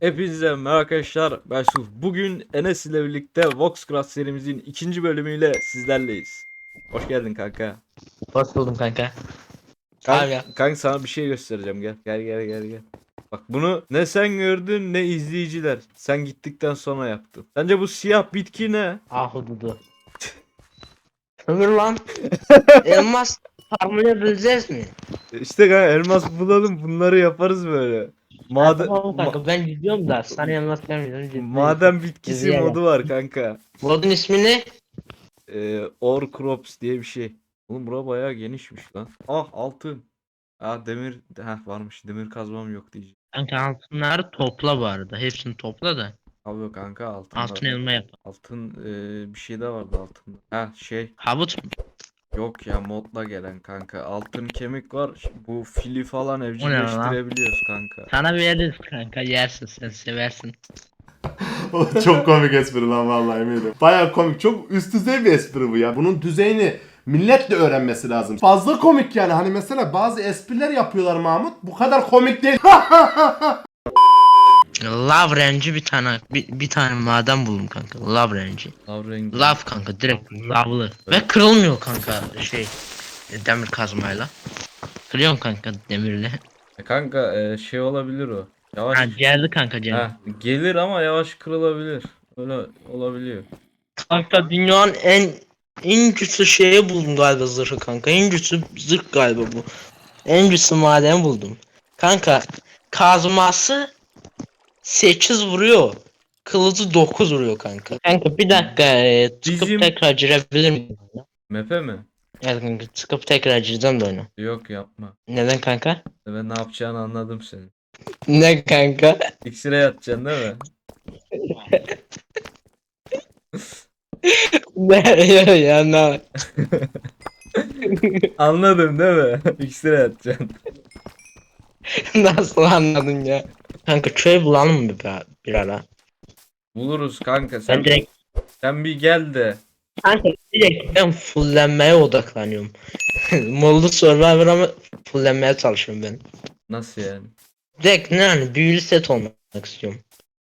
Hepinize merhaba arkadaşlar. Ben Yusuf. Bugün Enes ile birlikte Voxcraft serimizin ikinci bölümüyle sizlerleyiz. Hoş geldin kanka. Hoş buldum kanka. Kanka, Abi kanka sana bir şey göstereceğim gel. Gel gel gel gel. Bak bunu ne sen gördün ne izleyiciler. Sen gittikten sonra yaptın. Sence bu siyah bitki ne? Ah dudu. Ömür lan. Elmas farmlayabileceğiz mi? İşte kanka elmas bulalım bunları yaparız böyle. Maden, Tamam kanka ben gidiyorum da sana gelmiyorum. ciddi. maden bitkisi İzleyelim. modu var kanka. Modun ismi ne? Ee, Ore Crops diye bir şey. Oğlum bura bayağı genişmiş lan. Ah altın. Ah demir. Heh varmış. Demir kazmam yok diyeceğim. Kanka altınları topla bu arada. Hepsini topla da. Abi yok kanka altın. Altın elma yap. Altın ee, bir şey de vardı altında. Ha şey. Havut mu? Yok ya modla gelen kanka. Altın kemik var. Bu fili falan lan? evcilleştirebiliyoruz kanka. Sana veririz kanka yersin sen seversin. Çok komik espri lan vallahi eminim. Baya komik. Çok üst düzey bir espri bu ya. Bunun düzeyini millet de öğrenmesi lazım. Fazla komik yani. Hani mesela bazı espriler yapıyorlar Mahmut. Bu kadar komik değil. Lav renci bir tane bir, bir tane maden buldum kanka. Lav renci. Lav rengi. Lav kanka direkt lavlı. Ve kırılmıyor kanka şey demir kazmayla. Kırıyorum kanka demirle. E Kanka ee, şey olabilir o. Yavaş. Ha geldi kanka geldi. Ha, gelir ama yavaş kırılabilir. Öyle olabiliyor. Kanka dünyanın en en güçlü şeyi buldum galiba zırhı kanka. En güçlü zırh galiba bu. En güçlü maden buldum. Kanka kazması 8 vuruyor. Kılıcı 9 vuruyor kanka. Kanka bir dakika e, çıkıp Bizim- tekrar girebilir miyim? Mepe mi? Evet kanka çıkıp tekrar gireceğim de oyunu. Yok yapma. Neden kanka? Ben ne yapacağını anladım senin. Ne kanka? İksire yatacaksın değil mi? Ne ya ya ne? Anladım değil mi? İksire yatacaksın. Nasıl anladın ya? Kanka köy bulalım mı bir, bir ara? Buluruz kanka sen Ben direkt sen bir gel de. Kanka direkt ben fullenmeye odaklanıyorum. Mollu Survivor ama fullenmeye çalışıyorum ben. Nasıl yani? Direkt ne yani büyülü set olmak istiyorum.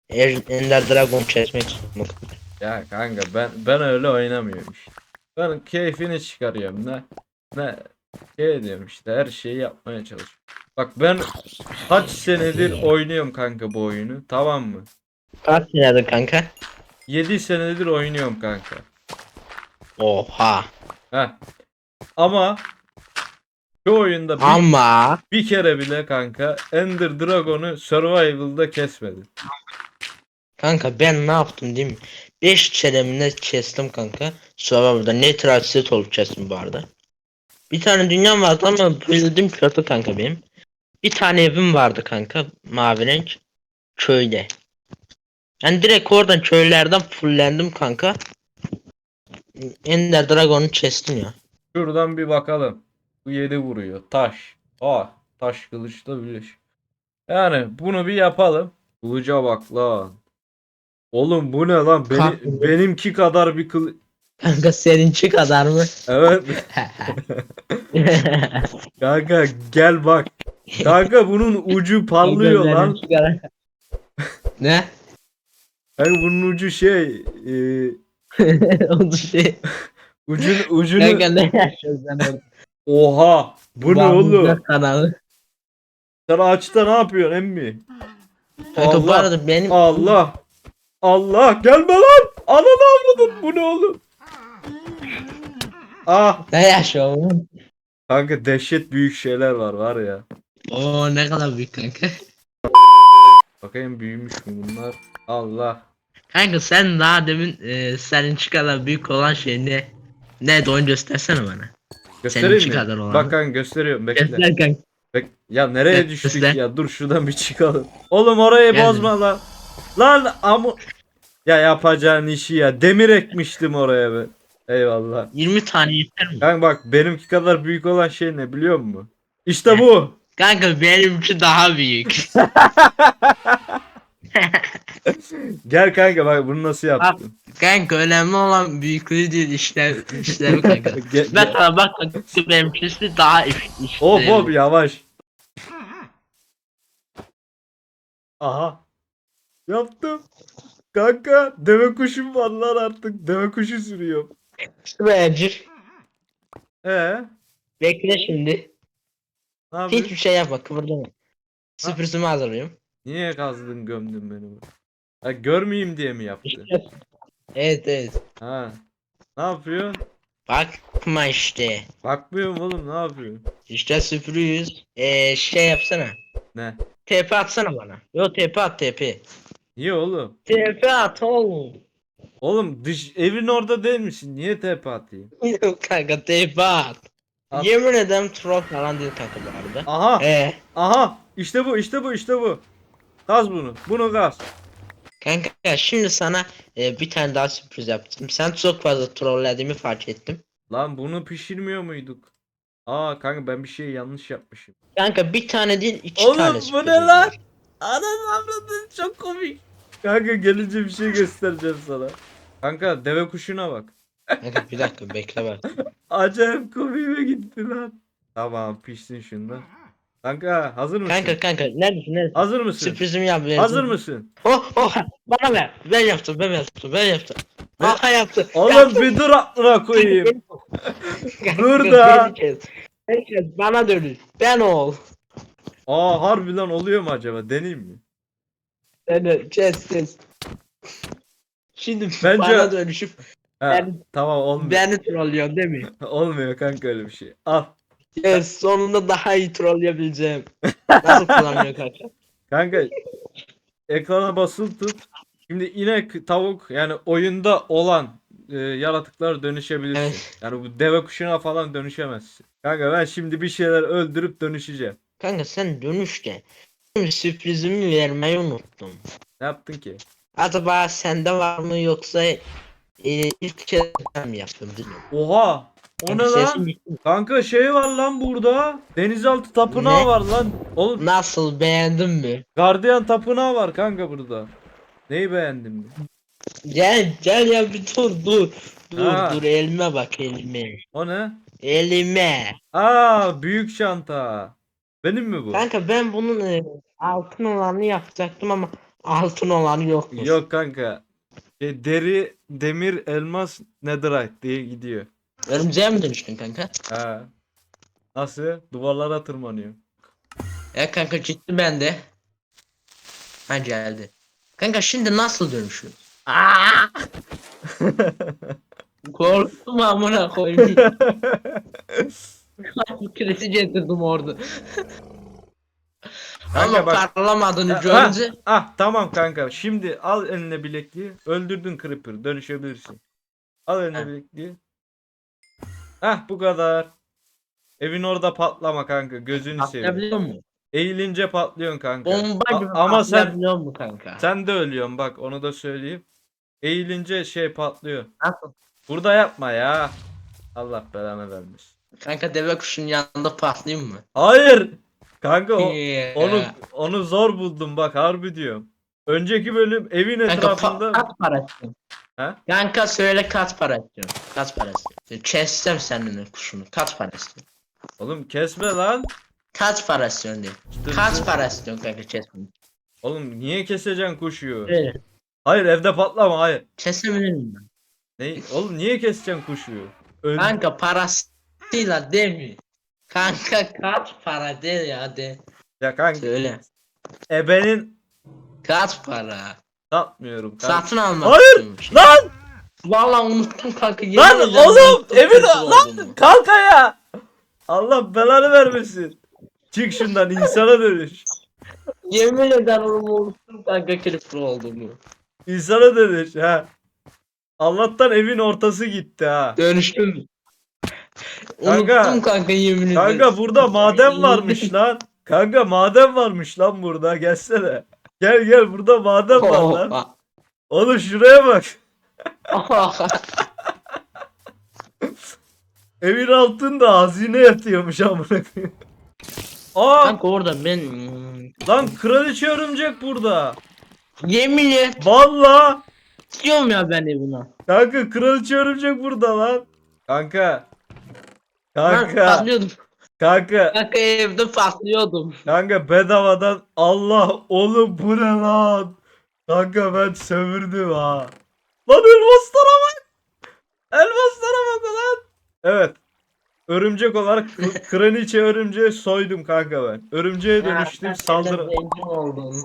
Er, Ender Dragon çekmek istiyorum. Ya kanka ben ben öyle oynamıyorum işte. Ben keyfini çıkarıyorum ne ne şey diyorum işte her şeyi yapmaya çalışıyorum. Bak ben kaç senedir oynuyorum kanka bu oyunu tamam mı? Kaç senedir kanka? 7 senedir oynuyorum kanka. Oha. Heh. Ama şu oyunda bir, Ama bir kere bile kanka Ender Dragon'u Survival'da kesmedim. kanka ben ne yaptım değil mi? 5 çelemine kestim kanka. Survivor'da Natural set olup kestim bu arada. Bir tane dünyam vardı ama bildiğim kötü kanka benim. Bir tane evim vardı kanka mavi renk. Köyde. Ben direkt oradan köylerden fullendim kanka. Ender Dragon'u kestim ya. Şuradan bir bakalım. Bu 7 vuruyor. Taş. Ah taş kılıçla birleş. Yani bunu bir yapalım. Kılıca bak lan. Oğlum bu ne lan? Beni, Kanka. benimki kadar bir kılı... Kanka seninki kadar mı? Evet. Kanka gel bak. Kanka bunun ucu parlıyor lan. Ne? Kanka bunun ucu şey. E, şey. ucun, ucunu... Kanka ne yaşıyorsun sen? Oha. Bu ne oğlum? Kanalı. Sen ağaçta ne yapıyorsun emmi? Kanka bu Allah. arada benim Allah. Allah gelme lan. Ananı avladın. Bu ne oğlum? Ah. ne yaşıyorsun? Kanka dehşet büyük şeyler var var ya. Oo ne kadar büyük kanka. Bakayım büyümüş mü bunlar? Allah. Kanka sen daha demin e, seninki kadar büyük olan şey ne? Ne onu göstersene bana. Göstereyim Seninki mi? kadar olan. Bak kanka gösteriyorum bekle. Göster kanka. Bek- ya nereye Gö- düştük göster. ya? Dur şuradan bir çıkalım. Oğlum orayı Geldim. bozma lan. Lan amu... Ya yapacağın işi ya. Demir ekmiştim oraya ben. Eyvallah. 20 tane yeter mi? Kanka bak benimki kadar büyük olan şey ne biliyor musun? İşte bu. Kanka benimki daha büyük. Gel kanka bak bunu nasıl yaptın. kanka önemli olan büyüklüğü değil işlev, işlevi kanka. Gel-. Mesela bak kanka benimkisi daha iş, işlevi. Hop hop yavaş. Aha. Yaptım. Kanka deve kuşum var lan artık. Deve kuşu sürüyorum. Bence. Ee, Bekle şimdi. Ne yapıyorsun? Hiçbir şey yapma kıvırdama. Sürprizimi hazırlıyorum. Niye kazdın gömdün beni? bu? Ha, görmeyeyim diye mi yaptın? Evet evet. Ha. Ne yapıyor? Bakma işte. Bakmıyorum oğlum ne yapıyor? İşte sürpriz. Ee, şey yapsana. Ne? TP atsana bana. Yo TP at TP. Niye oğlum? TP at oğlum. Oğlum dış evin orada değil misin? Niye tepe atayım? Yok kanka TP at. At. Yemin ederim troll falan bu arada. Aha. Ee, Aha. İşte bu işte bu işte bu. Gaz bunu. Bunu gaz. kanka şimdi sana e, bir tane daha sürpriz yaptım. Sen çok fazla trollediğimi fark ettim. Lan bunu pişirmiyor muyduk? Aa kanka ben bir şey yanlış yapmışım. Kanka bir tane değil iki Oğlum, tane bu ne lan? Anam avradın çok komik. Kanka gelince bir şey göstereceğim sana. Kanka deve kuşuna bak. Kanka bir dakika bekle bak. Acayip komiğime gitti lan. Tamam pişsin şundan. Kanka hazır mısın? Kanka kanka neredesin neredesin? hazır mısın? Sürprizimi yap. verdim. Hazır mısın? Oh oh bana ver. Ben yaptım ben yaptım ben yaptım. Aha yaptı. Oğlum bir dur aklına koyayım. Dur da. beni kes. Beni kes, Bana dönüş. Ben ol. Aa harbiden oluyor mu acaba? Deneyeyim mi? Beni kes kes. Şimdi Bence- bana dönüşüp Ha, Ben- tamam olmuyor. beni trollüyorsun değil mi? Olmuyor kanka öyle bir şey. Al. Yes sonunda daha iyi trolleyebileceğim. Nasıl kullanıyor kanka? Kanka ekrana basılı tut. Şimdi inek, tavuk yani oyunda olan e, yaratıklar dönüşebilirsin. Evet. Yani bu deve kuşuna falan dönüşemezsin. Kanka ben şimdi bir şeyler öldürüp dönüşeceğim. Kanka sen dönüş de. Şimdi sürprizimi vermeyi unuttum. Ne yaptın ki? Acaba sende var mı yoksa e, ilk kez ben mi yaptım bilmiyorum. Oha! O ne Kanka lan? Kanka şey var lan burada. Denizaltı tapınağı Ne? var lan. Oğlum Nasıl beğendin mi? gardiyan tapınağı var kanka burada. Neyi beğendin mi? Gel gel ya bir dur dur. Dur Ha. dur elime bak elime. O ne? Elime. Aa büyük çanta. Benim mi bu? Kanka ben bunun e, altın olanı yapacaktım ama altın olanı yokmuş. Yok kanka. Şey, deri, demir, elmas, netherite diye gidiyor. Örümceğe mi dönüştün kanka? Ha. Nasıl? Duvarlara tırmanıyor. Ya kanka ciddi bende. Ha geldi. Kanka şimdi nasıl dönüşüyor? Korktum amına koyayım. Kalp krizi getirdim orada. Kanka Ama bak- parlamadığını Ha, görünce ah tamam kanka. Şimdi al eline bilekliği. Öldürdün Creeper. Dönüşebilirsin. Al eline Ha. bilekliği. Ah bu kadar. Evin orada patlama kanka. Gözünü seveyim. atlayabiliyor mu? Eğilince patlıyorsun kanka. Bomba A- gibi ama sen atlayabiliyor mu kanka? sen de ölüyorsun bak onu da söyleyeyim. Eğilince şey patlıyor. Nasıl? Burada yapma ya. Allah belanı vermiş. Kanka deve kuşun yanında patlayayım mı? Hayır. Kanka o, Yeah. onu onu zor buldum bak harbi diyorum. Önceki bölüm evin Kanka etrafında pa- kaç para istiyorsun? Ha? Kanka söyle kaç para istiyorsun? Kaç para istiyorsun? Keseceğim senin kuşunu. Kaç para istiyorsun? Oğlum kesme lan. Kaç para istiyorsun diye. İşte Kaç bu- para istiyorsun kanka kesmeni? Oğlum niye keseceksin? Söyle. Hayır evde patlama hayır. Kesebilir miyim ben? Ne? Oğlum niye keseceksin kuşuyu? Öl- Kanka parasıyla mi? Kanka kaç para de ya de. ya kanka Söyle. ebenin Kaç para? satmıyorum kanka. Satın almak Hayır, istiyorum şey. Lan! Vallahi unuttum kanka. yemin Lan ederim oğlum unuttum evin lan kanka ya. Allah belanı vermesin. Çık şundan insana dönüş. Yemin ederim unuttum kanka klipli olduğumu. İnsana dönüş ha. Allah'tan evin ortası gitti ha. Dönüştüm? Kanka, Unuttum kanka yemin ederim. Kanka burada maden varmış lan. Kanka maden varmış lan burada gelsene. Gel gel burada maden var lan. Oğlum şuraya bak. Evin altında hazine yatıyormuş amına koyayım. Aa kanka orada ben lan kraliçe örümcek burada. yemin et Valla. diyorum ya ben evine. Kanka kraliçe örümcek burada lan. Kanka. Ben Kanka. patlıyordum. Kanka. Kanka evde patlıyordum. Kanka bedavadan Allah oğlum bu ne lan? Kanka ben sömürdüm ha. Lan elmaslara bak. Elmaslara bak ulan. Evet. Örümcek olarak kı- kraliçe örümceği soydum kanka ben. Örümceğe dönüştüm saldır. Zengin oldun.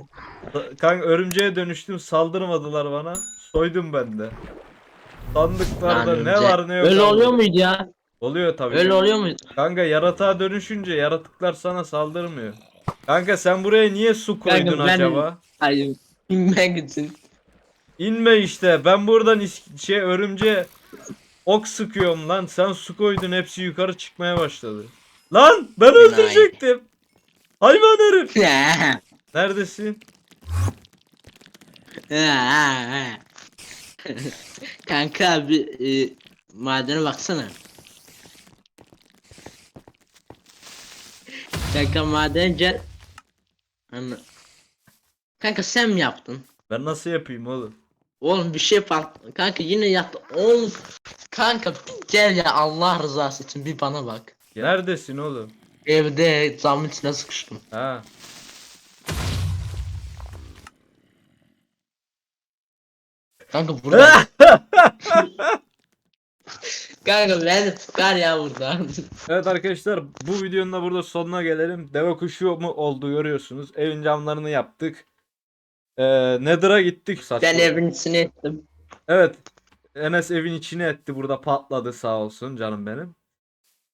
Kanka örümceğe dönüştüm saldırmadılar bana. Soydum ben de. Sandıklarda ne var ne yok. Öyle aldım. oluyor muydu ya? Oluyor tabii. Öyle oluyor muydu? Kanka yaratığa dönüşünce yaratıklar sana saldırmıyor. Kanka sen buraya niye su koydun Kanka ben- acaba? Hayır. Bilmek için. İnme işte. Ben buradan şey örümce ok sıkıyorum lan. Sen su koydun hepsi yukarı çıkmaya başladı. Lan ben öldürecektim. Hayvan herif. Neredesin? Kanka bir e, madene baksana. Kanka maden gel. Anla. Kanka sen mi yaptın? Ben nasıl yapayım oğlum? Oğlum bir şey fark. Kanka yine yaptı. Oğlum. Kanka gel ya Allah rızası için bir bana bak. Neredesin oğlum? Evde camın içine sıkıştım. Ha. Kanka burada. Kanka beni çıkar ya buradan. Evet arkadaşlar bu videonun da burada sonuna gelelim. Deve kuşu mu oldu görüyorsunuz. Evin camlarını yaptık. Ee, Nether'a gittik. Saçma. ben evin içine ettim. Evet. Enes evin içine etti. Burada patladı sağ olsun canım benim.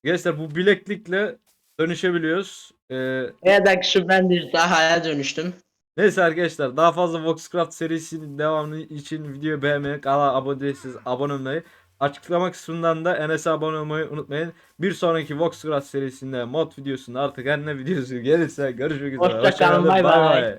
Gençler bu bileklikle dönüşebiliyoruz. Ee, Evet şu ben bir daha dönüştüm. neyse arkadaşlar daha fazla Voxcraft serisinin devamı için videoyu beğenmeyi, kanala abone değilseniz abone olmayı, açıklama kısmından da Enes'e abone olmayı unutmayın. Bir sonraki Voxcraft serisinde mod videosunda artık her ne videosu gelirse görüşmek üzere. Hoşça kalın, Hoşça kalın, bay bay bay. bay.